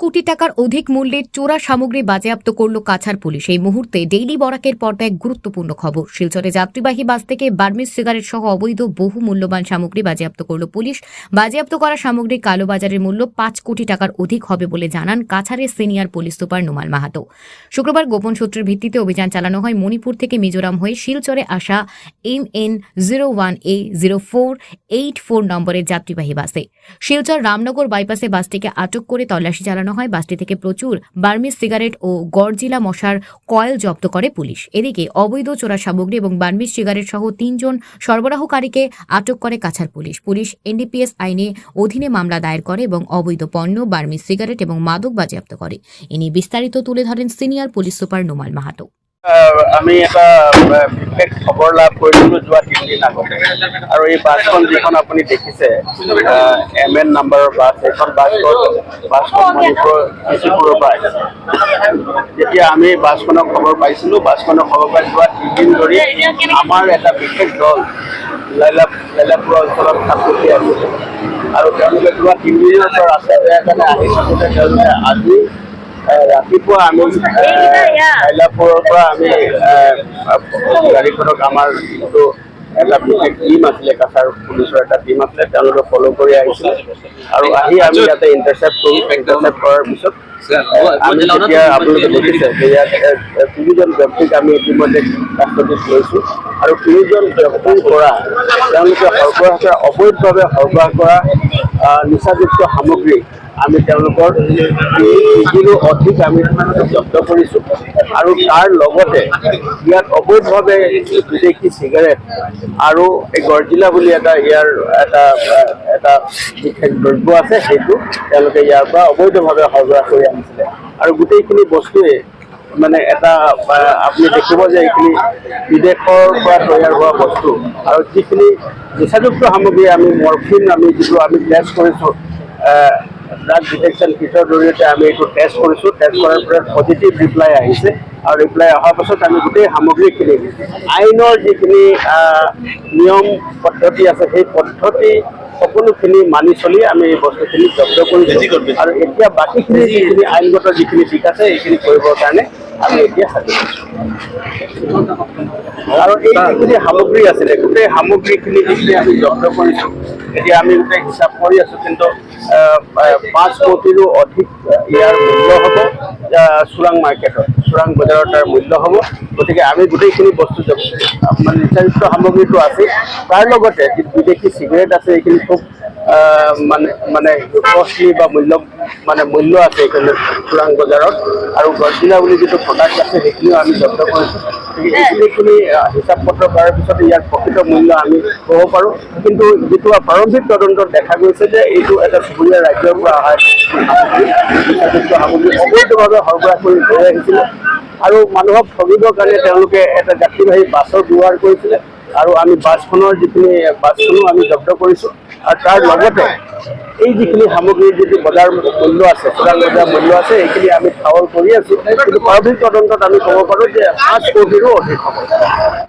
কোটি টাকার অধিক মূল্যের চোরা সামগ্রী বাজেয়াপ্ত করল কাছাড় পুলিশ। এই মুহূর্তে ডেইলি বরাকের পর্দায় গুরুত্বপূর্ণ খবর। শিলচরে যাত্রীবাহী বাস থেকে বার্মিজ সিগারেট সহ অবৈধ বহু মূল্যবান সামগ্রী বাজেয়াপ্ত করল পুলিশ। বাজেয়াপ্ত করা সামগ্রী কালোবাজারের মূল্য পাঁচ কোটি টাকার অধিক হবে বলে জানান কাছাড়ের senior police super Numal Mahato. শুক্রবার গোপন সূত্রের ভিত্তিতে অভিযান চালানো হয় মণিপুর থেকে মিজোরাম হয়ে শিলচরে আসা M N zero one A zero four eight four নম্বরের যাত্রীবাহী বাসে। শিলচর রামনগর বাইপাসে বাসটিকে আটক করে তল্লাশি চালানো হয়। বাসটি থেকে প্রচুর বার্মিজ সিগারেট ও গরজিলা মশার কয়েল জব্দ করে পুলিশ। এদিকে অবৈধ চোরা সামগ্রী এবং বার্মিজ সিগারেট সহ তিনজন সরবরাহকারীকে আটক করে কাছার পুলিশ। পুলিশ এনডিপিএস আইনে অধীনে মামলা দায়ের করে এবং অবৈধ পণ্য বার্মিজ সিগারেট এবং মাদক বাজেয়াপ্ত করে। এ নিয়ে বিস্তারিত তুলে ধরেন senior police super Nomal Mahato. আমি এটা বিশেষ খবৰ লাভ কৰিছিলোঁ যোৱা তিনিদিন আগতে। আৰু এই বাছখন যিখন আপুনি দেখিছে এম এন নাম্বাৰৰ বাছ, সেইখন বাছখন বাছখন মণিপুৰৰ পৰা আহিছে। যেতিয়া আমি বাছখনৰ খবৰ পাইছিলোঁ, বাছখনৰ খবৰ পাই যোৱা তিনিদিন ধৰি আমাৰ এটা বিশেষ দল লাইলা লাইলাপুৰ অঞ্চলত থাকোঁতে আছিলে আৰু তেওঁলোকে যোৱা তিনিদিনৰ পৰা ৰাস্তা বেয়া কাৰণে আহি থাকোঁতে তেওঁলোকে আজি ৰাতিপুৱা আমি পৰা আমি গাড়ীখনক আমাৰ যিটো এটা বিশেষ টিম আছিলে কাছাৰ পুলিচৰ এটা টিম আছিলে তেওঁলোকে ফ'ল' কৰি আহিছিলে। আৰু আহি আমি ইয়াতে ইণ্টাৰচেপ্ট কৰি। ইণ্টাৰচেপ্ট কৰাৰ পিছত আমি যেতিয়া আপোনালোকে দেখিছে যে ইয়াত তিনিজন ব্যক্তিক আমি ইতিমধ্যে কাষ্টডিত লৈছোঁ। আৰু তিনিজন ব্যক্তিৰ পৰা তেওঁলোকে সৰবৰাহ কৰা অবৈধভাৱে সৰবৰাহ কৰা নিচাযুক্ত সামগ্ৰী আমি তেওঁলোকৰ কেজিৰো অধিক আমি জব্দ কৰিছোঁ আৰু তাৰ লগতে ইয়াত অবৈধভাৱে বিদেশি চিগাৰেট আৰু এই গৰ্জিলা বুলি এটা ইয়াৰ এটা এটা বিশেষ দ্ৰব্য আছে, সেইটো তেওঁলোকে ইয়াৰ পৰা অবৈধভাৱে সৰবৰাহ কৰি আনিছিলে। আৰু গোটেইখিনি বস্তুৱে মানে এটা, আপুনি দেখিব যে এইখিনি বিদেশৰ পৰা তৈয়াৰ হোৱা বস্তু আৰু যিখিনি নিচাযুক্ত সামগ্ৰী আমি, মৰফিন আমি যিটো আমি টেষ্ট কৰিছোঁ ড্ৰাগ ডিটেকশন কিটৰ জৰিয়তে আমি এইটো টেষ্ট কৰিছোঁ। টেষ্ট কৰাৰ পৰা পজিটিভ ৰিপ্লাই আহিছে। আৰু ৰিপ্লাই অহাৰ পাছত আমি গোটেই সামগ্ৰীখিনি আইনৰ যিখিনি নিয়ম পদ্ধতি আছে সেই পদ্ধতি সকলোখিনি মানি চলি আমি এই বস্তুখিনি জব্দ কৰিছোঁ। আৰু এতিয়া বাকীখিনি যিখিনি আইনগত যিখিনি দিশ আছে এইখিনি কৰিবৰ কাৰণে আৰু এই যিখিনি সামগ্ৰী আছিলে, গোটেই সামগ্ৰীখিনি যিখিনি আমি জব্দ কৰিছোঁ, এতিয়া আমি গোটেই হিচাপ কৰি আছোঁ, কিন্তু পাঁচ কোটিৰো অধিক ইয়াৰ মূল্য হ'ব চোৰাং মাৰ্কেটত। চোৰাং বজাৰত তাৰ মূল্য হ'ব। গতিকে আমি গোটেইখিনি বস্তু জব্দ মানে নিচাযুক্ত সামগ্ৰীটো আছে, তাৰ লগতে যি বিদেশি চিগাৰেট আছে, এইখিনি খুব মানে মানে কষ্টলি বা মূল্য মানে মূল্য আছে এইখিনি চোৰাং বজাৰত। আৰু গছজিলা বুলি যিটো প্ৰডাক্ট আছে সেইখিনিও আমি জব্দ কৰিছোঁ। আহ, হিচাপ পত্ৰ কৰাৰ পিছত ইয়াৰ প্ৰকৃত মূল্য আমি ক'ব পাৰোঁ। কিন্তু যিটো প্ৰাৰম্ভিক তদন্তত দেখা গৈছে যে এইটো এটা চুবুৰীয়া ৰাজ্যৰ পৰা অহা নিচাযুক্ত সামগ্ৰী অবৈধভাৱে সৰবৰাহ কৰি লৈ আহিছিলে। আৰু মানুহক ঠগিবৰ কাৰণে তেওঁলোকে এটা যাত্ৰীবাহী বাছৰ ব্যৱহাৰ কৰিছিলে। আৰু আমি বাছখনৰ যিখিনি বাছখনো আমি জব্দ কৰিছোঁ। আৰু তাৰ লগতে এই যিখিনি সামগ্ৰীৰ যিটো বজাৰ মূল্য আছে, বজাৰ বজাৰ মূল্য আছে, এইখিনি আমি ঠাৱল কৰি আছোঁ। কিন্তু প্ৰাৰম্ভিক তদন্তত আমি ক'ব পাৰোঁ যে পাঁচ কোটিৰো অধিক হ'ব।